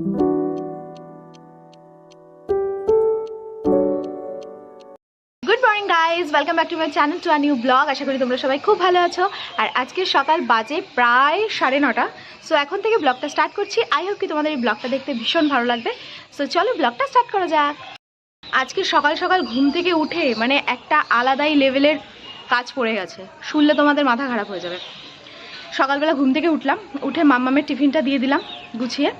Good morning guys welcome back to my channel to a new blog আশা করি তোমরা সবাই খুব ভালো আছো। আর আজকে সকাল বাজে প্রায় সাড়ে নটা। সো এখন থেকে ব্লগটা স্টার্ট করছি। আই হোপ কি তোমাদের এই ব্লগটা দেখতে ভীষণ ভালো লাগবে। সো চলো ব্লগটা স্টার্ট করা যাক। আজকে সকাল সকাল ঘুম থেকে উঠে মানে একটা আলাদাই লেভেলের কাজ পড়ে গেছে। শুনলে তোমাদের মাথা খারাপ হয়ে যাবে। সকালবেলা ঘুম থেকে উঠলাম। উঠে মাম্মামের টিফিনটা দিয়ে দিলাম গুছিয়ে।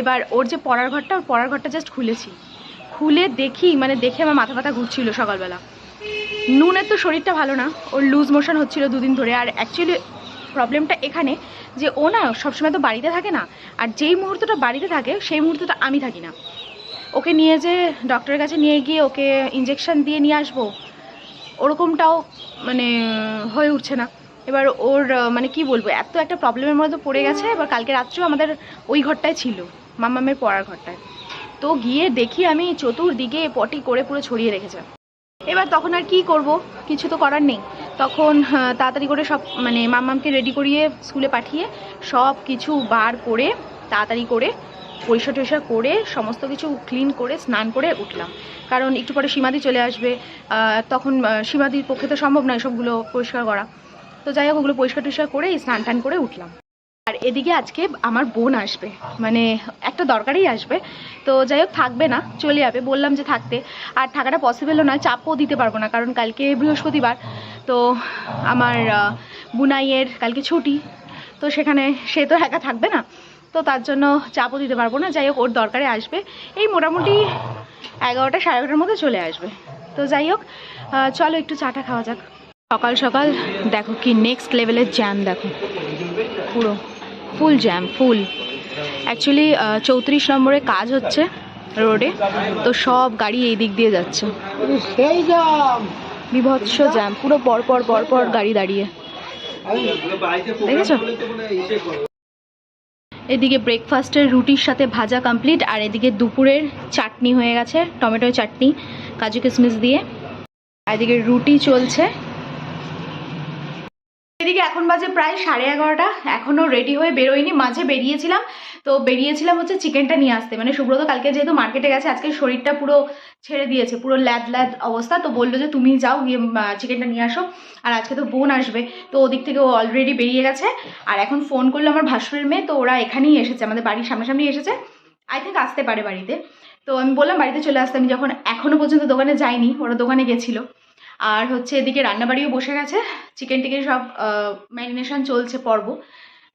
এবার ওর যে পড়ার ঘরটা, ওর পড়ার ঘরটা জাস্ট খুলেছি। খুলে দেখি মানে দেখে আমার মাথা ব্যথা ঘুরছিল সকালবেলা। নুনের তো শরীরটা ভালো না, ওর লুজ মোশন হচ্ছিল দুদিন ধরে। আর অ্যাকচুয়ালি প্রবলেমটা এখানে যে ও না সবসময় তো বাড়িতে থাকে না, আর যেই মুহূর্তটা বাড়িতে থাকে, সেই মুহূর্তটা আমি থাকি না। ওকে নিয়ে যে ডক্টরের কাছে নিয়ে গিয়ে ওকে ইঞ্জেকশন দিয়ে নিয়ে আসব, ওরকমটাও মানে হয়ে উঠছে না। এবার ওর মানে কি বলব, এত একটা প্রবলেমের মধ্যে পড়ে গেছে, এবার কালকে রাত্রেও আমাদের ওই ঘরটায় ছিল মাম্মামের পড়ার ঘরটায়। তো গিয়ে দেখি আমি চতুর্দিকে পটি করে পুরো ছড়িয়ে রেখেছে। এবার তখন আর কি করব? কিছু তো করার নেই। তখন তাড়াতাড়ি করে সব মানে মাম্মামকে রেডি করিয়ে স্কুলে পাঠিয়ে সব কিছু বার করে, তাড়াতাড়ি করে পরিষ্কার টরিষ্কার করে সমস্ত কিছু ক্লিন করে, স্নান করে উঠলাম। কারণ একটু পরে সীমাদি চলে আসবে। তখন সীমাদির পক্ষে তো সম্ভব নয় সবগুলো পরিষ্কার করা। তো যাই হোক, ওগুলো পরিষ্কার টরিষ্কার করে স্নান টান করে উঠলাম। আর এদিকে আজকে আমার বোন আসবে মানে একটা দরকারেই আসবে। তো যাই হোক, থাকবে না, চলে যাবে। বললাম যে থাকতে। আর থাকাটা পসিবলও নয়, চাপও দিতে পারব না, কারণ কালকে বৃহস্পতিবার। তো আমার বুনাইয়ের কালকে ছুটি। তো সেখানে সে তো একা থাকবে না। তো তার জন্য চাপও দিতে পারব না। যাই হোক, ওর দরকারে আসবে। এই মোটামুটি এগারোটা সাড়ে এগারোটার মধ্যে চলে আসবে। তো যাই হোক চলো একটু চাটা খাওয়া যাক। সকাল সকাল দেখো কি নেক্সট লেভেলের জ্যাম দেখো। পুরো ফুল জ্যাম ফুল অ্যাকচুয়ালি চৌত্রিশ নম্বরে কাজ হচ্ছে রোডে তো সব গাড়ি এই দিক দিয়ে যাচ্ছে। সেই দাম বিভৎস জ্যাম পুরো পর পর পর পর গাড়ি দাঁড়িয়ে। দেখেছ? এদিকে ব্রেকফাস্টের রুটির সাথে ভাজা কমপ্লিট আর এদিকে দুপুরের চাটনি হয়ে গেছে টমেটো চাটনি কাজু কিশমিশ দিয়ে। আর এদিকে রুটি চলছে। এদিকে এখন বাজে প্রায় সাড়ে এগারোটা। এখনও রেডি হয়ে বেরোয়নি, মাঝে বেরিয়েছিলাম। তো বেরিয়েছিলাম হচ্ছে চিকেনটা নিয়ে আসতে। মানে সুব্রত কালকে যেহেতু মার্কেটে গেছে, আজকে শরীরটা পুরো ছেড়ে দিয়েছে, পুরো ল্যাদ ল্যাদ অবস্থা। তো বলল যে তুমি যাও গিয়ে চিকেনটা নিয়ে আসো। আর আজকে তো বোন আসবে। তো ওদিক থেকে ও অলরেডি বেরিয়ে গেছে। আর এখন ফোন করল আমার ভাসুরের মেয়ে। তো ওরা এখানেই এসেছে, আমাদের বাড়ির সামনাসামনি এসেছে। আই থিঙ্ক আসতে পারে বাড়িতে। তো আমি বললাম বাড়িতে চলে আসতে। আমি যখন এখনও পর্যন্ত দোকানে যাইনি, ওরা দোকানে গেছিল। আর হচ্ছে এদিকে রান্নাবাড়িও বসে গেছে। চিকেন টিকেন সব ম্যারিনেশন চলছে পর্ব।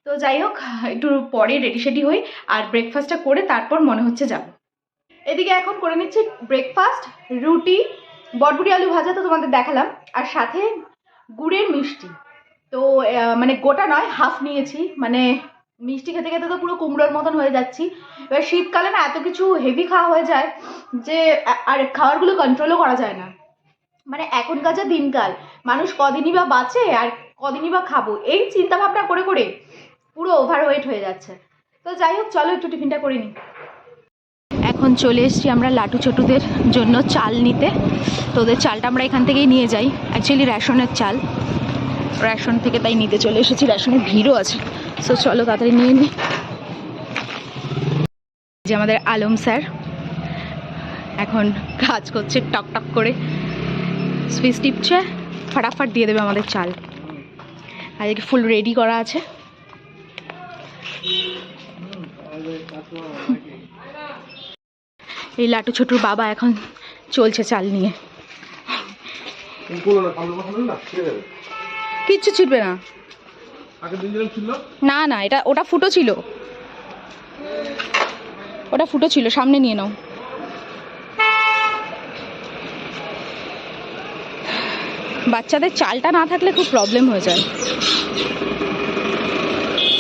তো যাই হোক, একটু পরে রেডি সেডি হই আর ব্রেকফাস্টটা করে তারপর মনে হচ্ছে যাব। এদিকে এখন করে নিচ্ছি ব্রেকফাস্ট রুটি, বটবুটি, আলু ভাজা তো তোমাদের দেখালাম। আর সাথে গুড়ের মিষ্টি। তো মানে গোটা নয় হাফ নিয়েছি। মানে মিষ্টি খেতে খেতে তো পুরো কুমড়োর মতন হয়ে যাচ্ছি। এবার শীতকালে না এত কিছু হেভি খাওয়া হয়ে যায় যে আর খাবারগুলো কন্ট্রোলও করা যায় না। মানে এখনকার যা দিনকাল? মানুষ কদিনই বা বাঁচে আর কদিনই বা খাব? এই চিন্তা ভাবনা করে করে পুরো ওভারওয়েট হয়ে যাচ্ছে। তো যাই হোক, চলো একটু টিফিনটা করে নিই। এখন চলে এসেছি আমরা লাটু ছোটুদের জন্য চাল নিতে। তো ওদের চালটা আমরা এখান থেকেই নিয়ে যাই। অ্যাকচুয়ালি রেশনের চাল। রেশন থেকে তাই নিতে চলে এসেছি। রেশনের ভিড়ও আছে। সো চলো তাড়াতাড়ি নিয়ে নিই যে আমাদের আলম স্যার। এখন কাজ করছে টক টক করে। সুইচ টিপছে ফাটাফাট দিয়ে দেবে আমাদের চাল। আর এদিকে ফুল রেডি করা আছে। এই লাটু ছোটুর বাবা এখন চলছে চাল নিয়ে। কিচ্ছু ছিটবে না। না না এটা ওটা ফুটো ছিল। ওটা ফুটো ছিল সামনে নিয়ে নাও। বাচ্চাদের চালটা না থাকলে খুব প্রবলেম হয়ে যায়।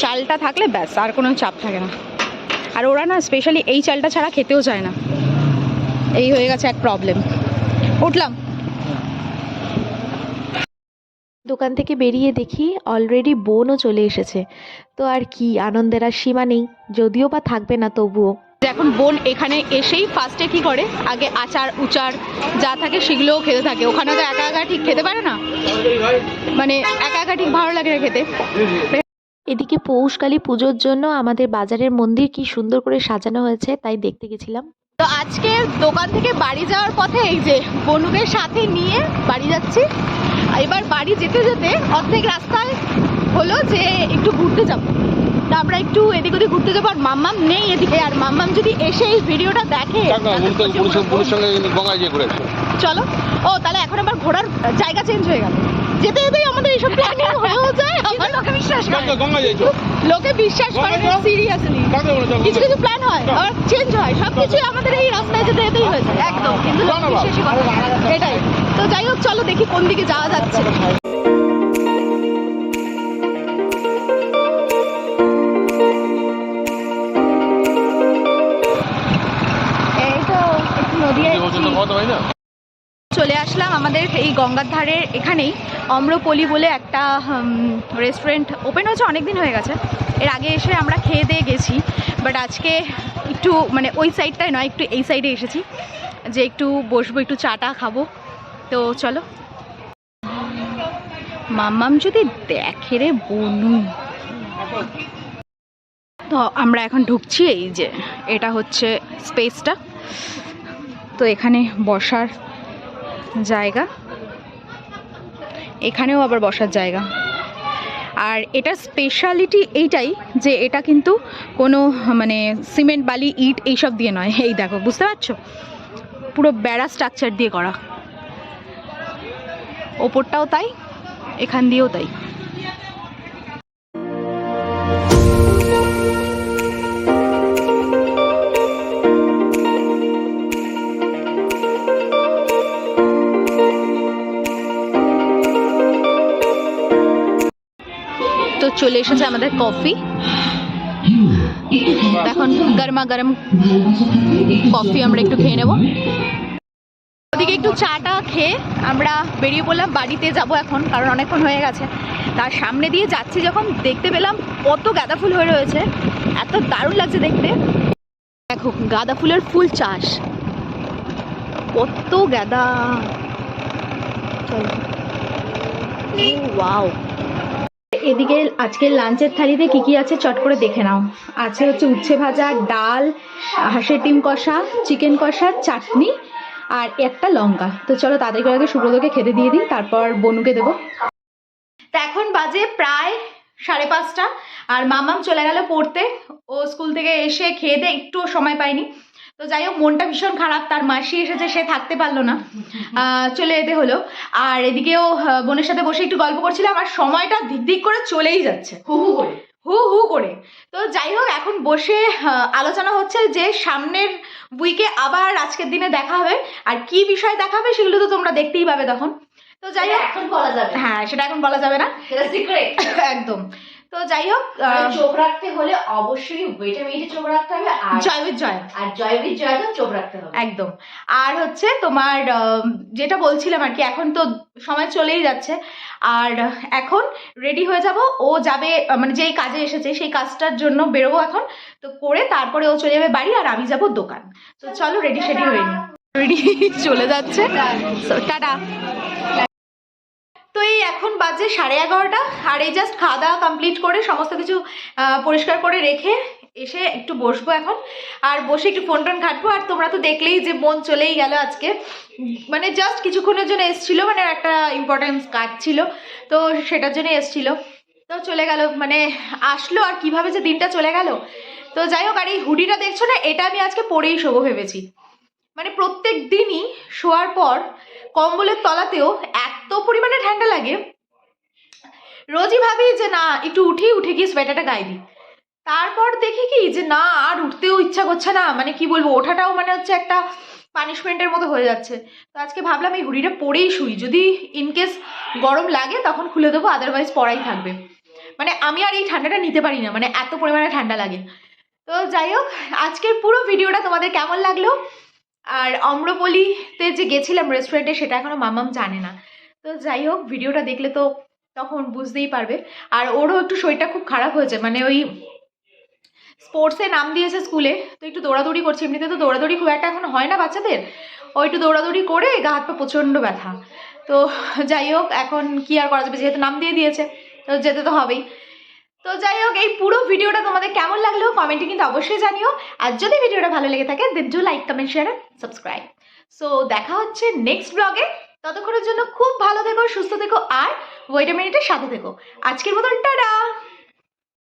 চালটা থাকলে ব্যাস, আর কোনো চাপ থাকে না। আর ওরা না স্পেশালি এই চালটা ছাড়া খেতেও চায় না। এই হয়ে গেছে এক প্রবলেম উঠলাম। দোকান থেকে বেরিয়ে দেখি অলরেডি বোনও চলে এসেছে। তো আর কি, আনন্দের আর সীমা নেই। যদিও বা থাকবে না তবুও। এখন বোন এখানে এসেই ফার্স্টে কি করে? আগে আচার উচার যা থাকে সেগুলোও খেতে থাকে। ওখানে তো একা একা ঠিক খেতে পারে না? মানে একা একা ঠিক ভালো লাগে না খেতে। এদিকে পৌষকালী পুজোর জন্য আমাদের বাজারের মন্দির কি সুন্দর করে সাজানো হয়েছে তাই দেখতে গেছিলাম। তো আজকে দোকান থেকে বাড়ি যাওয়ার পথে এই যে বনুকে সাথে নিয়ে বাড়ি যাচ্ছি। এবার বাড়ি যেতে যেতে অর্ধেক রাস্তায় হলো যে একটু ঘুরতে যাব। তা আমরা একটু এদিক ওদিক ঘুরতে যাব আর মাম্মাম নেই এদিকে। আর মাম্মাম যদি এসে এই ভিডিওটা দেখে চলো। ও তাহলে এখন আবার ঘোরার জায়গা চেঞ্জ হয়ে গেল। যেতে যেতেই আমাদের এইসব প্ল্যানিং হয়েও যায়। আমার লোকে বিশ্বাস করে। লোকে বিশ্বাস করে না সিরিয়াসলি কিছু কিছু প্ল্যান হয় আবার চেঞ্জ হয়। সবকিছু আমাদের এই রাস্তায় যেতে যেতেই হয়ে যায়। একদম কিন্তু। এটাই। তো যাই হোক চলো দেখি কোন দিকে যাওয়া যাচ্ছে। চলে আসলাম আমাদের এই গঙ্গার ধারের এখানেই, অম্রপলি বলে একটা রেস্টুরেন্ট ওপেন হয়েছে অনেক দিন হয়ে গেছে। এর আগে এসে আমরা খেয়ে দিয়ে গেছি বাট আজকে একটু মানে ওই সাইডটায় নয়, একটু এই সাইডে এসেছি, যে একটু বসবো, একটু চাটা খাব। তো চলো। মাম্মাম যদি দেখে রে বনু। তো আমরা এখন ঢুকছি, এই যে, এটা হচ্ছে স্পেসটা তো এখানে বসার জায়গা। এখানেও আবার বসার জায়গা। আর এটা স্পেশালিটি এইটাই যে এটা কিন্তু কোনো মানে সিমেন্ট বালি, ইট এইসব দিয়ে নয়। এই দেখো, বুঝতে পারছ? পুরো বেড়া স্ট্রাকচার দিয়ে করা। ওপরটাও তাই, এখান দিয়েও তাই। চলে এসেছে আমাদের কফি। এখন গরমা গরম কফি আমরা একটু খেয়ে নেব। ওদিকে একটু চাটা খেয়ে আমরা বেরিয়ে পড়লাম, বাড়িতে যাব এখন, কারণ অনেকক্ষণ হয়ে গেছে। তার সামনে দিয়ে যাচ্ছি যখন, দেখতে পেলাম কত গাঁদা ফুল হয়ে রয়েছে। এত দারুণ লাগছে দেখতে। দেখো, গাঁদা ফুলের ফুল চাষ। কত গাঁদা। ওয়াও। এদিকে আজকের লাঞ্চের থালিতে কি কি আছে চট করে দেখে নাও। আছে হচ্ছে উচ্ছে ভাজা, ডাল, হাঁসের ডিম কষা, চিকেন কষা, চাটনি আর একটা লঙ্কা। তো চলো তাদেরকে আগে সুব্রতকে খেতে দিয়ে দিই, তারপর বনুকে দেবো। তা এখন বাজে প্রায় সাড়ে পাঁচটা, আর মামাম চলে গেল পড়তে। ও স্কুল থেকে এসে খেয়ে দিয়ে একটুও সময় পায়নি। তো যাই হোক মনটা ভীষণ খারাপ। তার মাসি এসেছে সে থাকতে পারল না। চলে যেতে হলো। আর এদিকেও বোনের সাথে বসে একটু গল্প করছিলাম আর সময়টা দিক দিক করে চলেই যাচ্ছে। হু হু করে। হু হু করে। তো যাই হোক এখন বসে আলোচনা হচ্ছে যে সামনের উইকে আবার আজকের দিনে দেখা হবে। আর কি বিষয় দেখা হবে সেগুলো তো তোমরা দেখতেই পাবে তখন। তো যাই হোক এখন বলা যাবে হ্যাঁ সেটা এখন বলা যাবে না। একদম। তো যাই হোক চোখ রাখতে হলে অবশ্যই মেয়েটে চোখ রাখতে হবে আর জয়বীর জয়। আর জয়বীর জয়কে চোখ রাখতে হবে। একদম। আর হচ্ছে তোমার যেটা বলছিলাম আর কি এখন তো সময় চলেই যাচ্ছে। আর এখন রেডি হয়ে যাব। ও যাবে মানে যেই কাজে এসেছে সেই কাজটার জন্য বেরোবো এখন। তো করে তারপরে ও চলে যাবে বাড়ি আর আমি যাব দোকান। তো চলো রেডি সেডি হয়ে নি। রেডি চলে যাচ্ছে। টাটা। তো এখন বাজে সাড়ে এগারোটা, আর এই জাস্ট খাওয়া দাওয়া কমপ্লিট করে সমস্ত কিছু পরিষ্কার করে রেখে এসে একটু বসবো এখন। আর বসে একটু ফোন টোন ঘাটবো, আর তোমরা তো দেখলেই যে মন চলেই গেল আজকে। মানে জাস্ট কিছুক্ষণের জন্য এসছিল মানে একটা ইম্পর্টেন্স কাজ ছিল, তো সেটার জন্য এসছিল। তো চলে গেল মানে আসলো আর কীভাবে যে দিনটা চলে গেল। তো যাই হোক, আর এই হুডিটা দেখছ না, এটা আমি আজকে পরেই শোবো ভেবেছি। মানে প্রত্যেক দিনই শোয়ার পর কম্বলের তলাতেও এত পরিমাণে ঠান্ডা লাগে। রোজই ভাবি যে না, একটু উঠি, উঠে গিয়ে সোয়েটারটা গায়ে দিই। তারপর দেখি কি যে না, আর উঠতেও ইচ্ছা করছে না। মানে কি বলব, ওঠাটাও মানে হচ্ছে একটা পানিশমেন্টের মতো হয়ে যাচ্ছে। তো আজকে ভাবলাম এই হুডিটা পরেই শুই। যদি ইনকেস গরম লাগে, তখন খুলে দেবো আদারওয়াইজ পরাই থাকবে। মানে আমি আর এই ঠান্ডাটা নিতে পারি না মানে এত পরিমাণে ঠান্ডা লাগে। তো যাই হোক, আজকের পুরো ভিডিওটা তোমাদের কেমন লাগল? আর অম্রপলিতে যে গেছিলাম রেস্টুরেন্টে সেটা এখনও মামাম জানে না। তো যাই হোক ভিডিওটা দেখলে তো তখন বুঝতেই পারবে। আর ওরও একটু শরীরটা খুব খারাপ হয়েছে মানে ওই স্পোর্টসে নাম দিয়েছে স্কুলে তো একটু দৌড়াদৌড়ি করছে। এমনিতে তো দৌড়াদৌড়ি খুব একটা এখন হয় না বাচ্চাদের। ও একটু দৌড়াদৌড়ি করে গা, হাত পা প্রচণ্ড ব্যথা। তো যাই হোক, এখন কি আর করা যাবে? যেহেতু নাম দিয়ে দিয়েছে, তো যেতে তো হবেই। তো যাই হোক, এই পুরো ভিডিওটা তোমাদের কেমন লাগল? কমেন্টে কিন্তু অবশ্যই জানিও। আর যদি ভিডিওটা ভালো লেগে থাকে then do like comment share subscribe so দেখা হচ্ছে নেক্সট ব্লগে ততক্ষণের জন্য খুব ভালো থেকো, সুস্থ থেকো, আর ওয়েটা মিনিটের সাথে থেকো। আজকের মতন, টাটা!